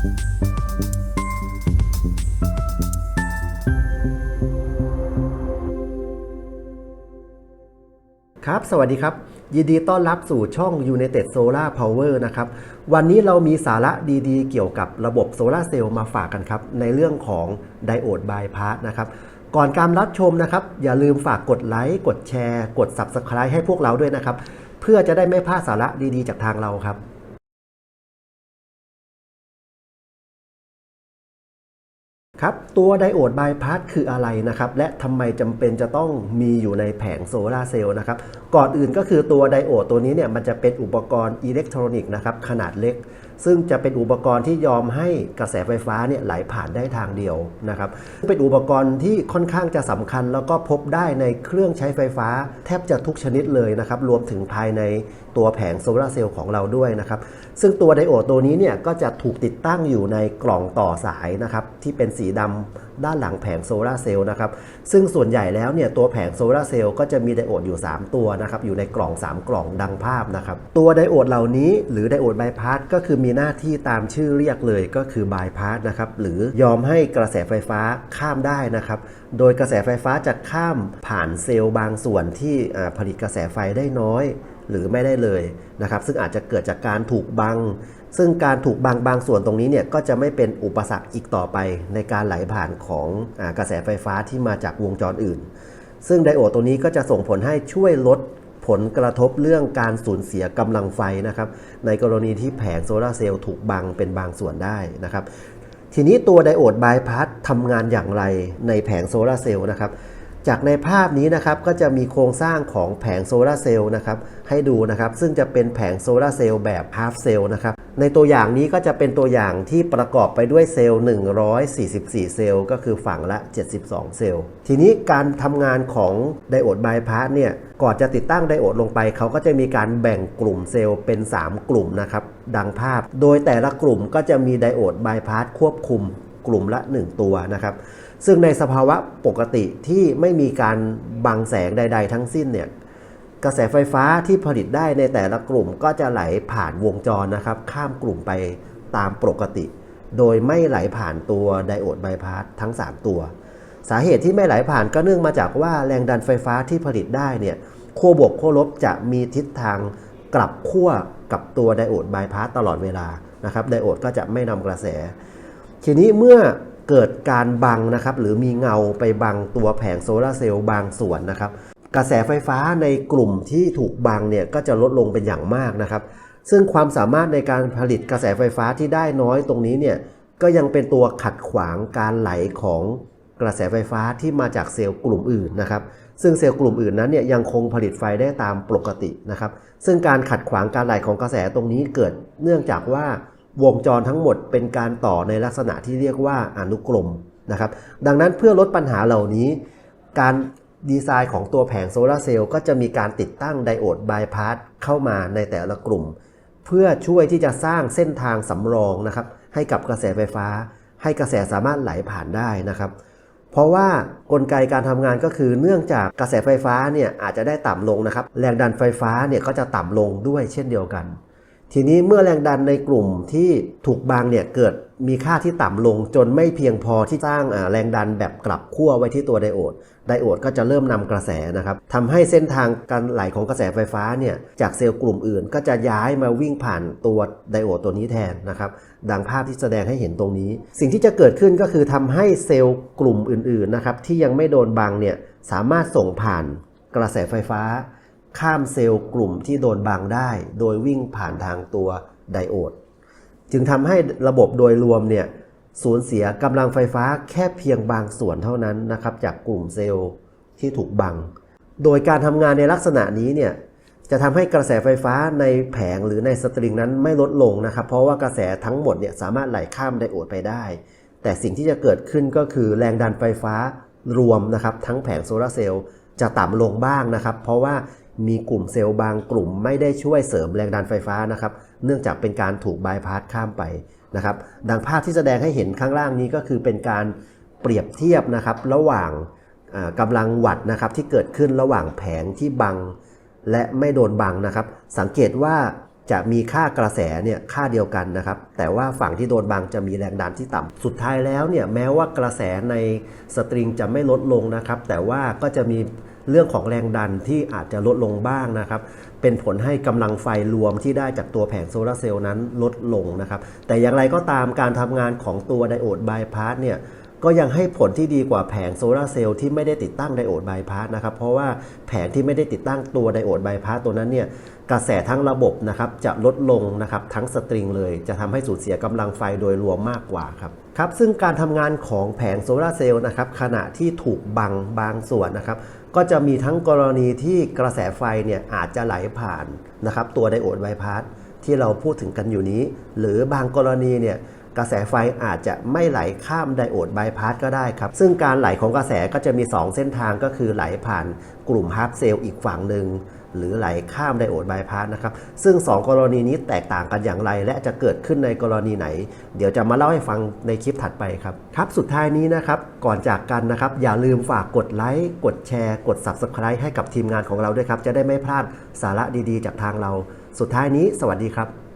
ครับ สวัสดีครับ ยินดีต้อนรับสู่ช่อง United Solar Power นะครับ วันนี้เรามีสาระดีๆ เกี่ยวกับระบบโซลาเซลล์มาฝากกันครับ ในเรื่องของไดโอดบายพาสนะครับ ก่อนการรับชมนะครับ อย่าลืมฝากกดไลค์ กดแชร์ กด Subscribe ให้พวกเราด้วยนะครับ เพื่อจะได้ไม่พลาดสาระดีๆ จากทางเราครับ ครับตัวไดโอดบายพาสคืออะไรนะครับและทำไมจำเป็นจะต้องมีอยู่ในแผงโซลาร์เซลล์นะครับก่อนอื่นก็คือตัวไดโอดตัวนี้เนี่ยมันจะเป็นอุปกรณ์อิเล็กทรอนิกส์นะครับขนาดเล็ก ซึ่งจะเป็นอุปกรณ์ที่ยอมให้กระแสไฟฟ้าเนี่ยไหลผ่านได้ทางเดียวนะครับเป็นอุปกรณ์ที่ค่อนข้างจะสำคัญ แล้วก็พบได้ในเครื่องใช้ไฟฟ้าแทบจะทุกชนิดเลยนะครับรวมถึงภายในตัวแผงโซลาร์เซลล์ของเราด้วยนะครับ ซึ่งตัวไดโอดตัวนี้เนี่ยก็จะถูกติดตั้งอยู่ในกล่องต่อสายนะครับที่เป็นสีดำด้านหลังแผงโซลาร์เซลล์นะครับ ซึ่งส่วนใหญ่แล้วเนี่ยตัวแผงโซลาร์เซลล์ก็จะมีไดโอดอยู่ 3 ตัวนะครับอยู่ในกล่อง 3 กล่องดังภาพนะครับ ตัวไดโอดเหล่านี้หรือไดโอดบายพาสก็คือมีหน้าที่ตามชื่อเรียกเลยก็คือบายพาสนะครับหรือยอมให้กระแสไฟฟ้าข้ามได้นะครับ โดยกระแสไฟฟ้าจะข้ามผ่านเซลล์บางส่วนที่ผลิตกระแสไฟได้น้อยหรือไม่ได้เลยนะครับซึ่งอาจจะเกิดจากการถูกบัง ซึ่งการถูกบังบางส่วนตรงนี้เนี่ยก็จะไม่เป็นอุปสรรคอีกต่อไปในการไหลผ่านของอกระแสไฟฟ้าที่มาจากวงจรอื่น ซึ่งไดโอดตัวนี้ก็จะส่งผลให้ช่วยลดผลกระทบเรื่องการสูญเสียกำลังไฟนะครับในกรณีที่แผงโซลาเซลล์ถูกบังเป็นบางส่วนได้นะครับทีนี้ตัวไดโอดบายพาสทำงานอย่างไรในแผงโซลาเซลล์นะครับ จากในภาพนี้นะครับก็จะมีโครงสร้างของแผงโซลาร์เซลล์นะครับให้ดูนะครับซึ่งจะเป็นแผงโซลาร์เซลล์แบบฮาฟเซลล์นะครับในตัวอย่างนี้ก็จะเป็นตัวอย่างที่ประกอบไปด้วยเซลล์ 144 เซลล์ก็คือฝั่งละ 72 เซลล์ ทีนี้การทำงานของไดโอดบายพาสเนี่ยก่อนจะติดตั้งไดโอดลงไป เขาก็จะมีการแบ่งกลุ่มเซลล์เป็น 3 กลุ่มนะครับดังภาพ โดยแต่ละกลุ่มก็จะมีไดโอดบายพาสควบคุมกลุ่มละ 1 ตัวนะครับ ซึ่งในสภาวะปกติที่ไม่มีการบังแสงใด ๆ ทั้งสิ้นเนี่ยกระแสไฟฟ้าที่ผลิตได้ในแต่ละกลุ่มก็จะไหลผ่านวงจรนะครับ ข้ามกลุ่มไปตามปกติ โดยไม่ไหลผ่านตัวไดโอดไบพาสทั้ง 3 ตัว สาเหตุที่ไม่ไหลผ่านก็เนื่องมาจากว่าแรงดันไฟฟ้าที่ผลิตได้เนี่ยขั้วบวกขั้วลบจะมีทิศทางกลับขั้วกับตัวไดโอดไบพาสตลอดเวลานะครับไดโอดก็จะไม่นำกระแส ทีนี้เมื่อ เกิดการบังนะครับหรือมีเงาไปบังตัวแผงโซลาร์เซลล์บางส่วนนะครับกระแสไฟฟ้าในกลุ่มที่ถูกบังเนี่ยก็จะลดลงเป็นอย่างมากนะครับ ซึ่งความสามารถในการผลิตกระแสไฟฟ้าที่ได้น้อยตรงนี้เนี่ยก็ยังเป็นตัวขัดขวางการไหลของกระแสไฟฟ้าที่มาจากเซลล์กลุ่มอื่นนะครับ ซึ่งเซลล์กลุ่มอื่นนั้นเนี่ยยังคงผลิตไฟได้ตามปกตินะครับ ซึ่งการขัดขวางการไหลของกระแสตรงนี้เกิดเนื่องจากว่า วงจรทั้งหมดเป็นการต่อในลักษณะที่เรียกว่าอนุกรมนะครับ ดังนั้นเพื่อลดปัญหาเหล่านี้ การดีไซน์ของตัวแผงโซลาร์เซลล์ก็จะมีการติดตั้งไดโอดบายพาสเข้ามาในแต่ละกลุ่ม เพื่อช่วยที่จะสร้างเส้นทางสำรองนะครับ ให้กับกระแสไฟฟ้า ให้กระแสสามารถไหลผ่านได้นะครับ เพราะว่ากลไกการทำงานก็คือเนื่องจากกระแสไฟฟ้าเนี่ยอาจจะได้ต่ำลงนะครับ แรงดันไฟฟ้าเนี่ยก็จะต่ำลงด้วยเช่นเดียวกัน ทีนี้เมื่อแรงดันในกลุ่มที่ถูกบังเนี่ยเกิดมีค่าที่ต่ำลงจนไม่เพียงพอที่สร้างแรงดันแบบกลับขั้วไว้ที่ตัวไดโอด ไดโอดก็จะเริ่มนำกระแสนะครับทำให้เส้นทางการไหลของกระแสไฟฟ้าเนี่ยจากเซลล์กลุ่มอื่น ก็จะย้ายมาวิ่งผ่านตัวไดโอดตัวนี้แทนนะครับดังภาพที่แสดงให้เห็นตรงนี้ สิ่งที่จะเกิดขึ้นก็คือทำให้เซลล์กลุ่มอื่นๆนะครับที่ยังไม่โดนบังเนี่ยสามารถส่งผ่านกระแสไฟฟ้า ข้ามเซลล์กลุ่มที่โดนบังได้ โดยวิ่งผ่านทางตัวไดโอด จึงทำให้ระบบโดยรวมเนี่ยสูญเสียกำลังไฟฟ้าแค่เพียงบางส่วนเท่านั้นนะครับ จากกลุ่มเซลล์ที่ถูกบัง โดยการทำงานในลักษณะนี้เนี่ยจะทำให้กระแสไฟฟ้าในแผงหรือในสตริงนั้นไม่ลดลงนะครับ เพราะว่ากระแสทั้งหมดเนี่ยสามารถไหลข้ามไดโอดไปได้ แต่สิ่งที่จะเกิดขึ้นก็คือแรงดันไฟฟ้ารวมนะครับ ทั้งแผงโซลาร์เซลล์จะต่ำลงบ้างนะครับ เพราะว่า มีกลุ่มเซลล์บางกลุ่มไม่ได้ช่วยเสริมแรงดันไฟฟ้านะครับ เนื่องจากเป็นการถูกบายพาสข้ามไปนะครับ ดังภาพที่แสดงให้เห็นข้างล่างนี้ก็คือเป็นการเปรียบเทียบนะครับระหว่างอ่ากำลังวัตต์นะครับที่เกิดขึ้นระหว่างแผงที่บัง และไม่โดนบังนะครับ สังเกตว่าจะมีค่ากระแสเนี่ยค่าเดียวกันนะครับ แต่ว่าฝั่งที่โดนบังจะมีแรงดันที่ต่ำสุดท้ายแล้วเนี่ยแม้ว่ากระแสในสตริงจะไม่ลดลงนะครับ แต่ว่าก็จะมี เรื่องของแรงดันที่อาจจะลดลงบ้างนะครับ เป็นผลให้กำลังไฟรวมที่ได้จากตัวแผงโซลาร์เซลล์นั้นลดลงนะครับ แต่อย่างไรก็ตามการทำงานของตัวไดโอดบายพาสเนี่ยก็ยังให้ผลที่ดีกว่าแผงโซลาร์เซลล์ที่ไม่ได้ติดตั้งไดโอดบายพาสนะครับ เพราะว่าแผงที่ไม่ได้ติดตั้งตัวไดโอดบายพาสตัวนั้นเนี่ยกระแสทั้งระบบนะครับจะลดลงนะครับทั้งสตริงเลย จะทำให้สูญเสียกำลังไฟโดยรวมมากกว่าครับครับซึ่งการทำงานของแผงโซลาร์เซลล์นะครับขณะที่ถูกบังบางส่วนนะครับ ก็จะมีทั้งกรณีที่กระแสไฟเนี่ยอาจจะไหลผ่านนะครับตัวไดโอดไบายพาสที่เราพูดถึงกันอยู่นี้ หรือบางกรณีเนี่ยกระแสไฟอาจจะไม่ไหลข้ามไดโอดบายพาสก็ได้ครับ ซึ่งการไหลของกระแสก็จะมี 2 เส้นทางก็คือไหลผ่านกลุ่มฮาร์ดเซลล์อีกฝั่งหนึ่ง หรือไหลข้ามไดโอดบายพาสนะครับ ซึ่ง 2 กรณีนี้แตกต่างกันอย่างไร และจะเกิดขึ้นในกรณีไหน เดี๋ยวจะมาเล่าให้ฟังในคลิปถัดไปครับ ครับ สุดท้ายนี้นะครับ ก่อนจากกันนะครับ อย่าลืมฝากกดไลค์ กดแชร์ กด Subscribe ให้กับทีมงานของเราด้วยครับ จะได้ไม่พลาดสาระดีๆ จากทางเรา สุดท้ายนี้ สวัสดีครับ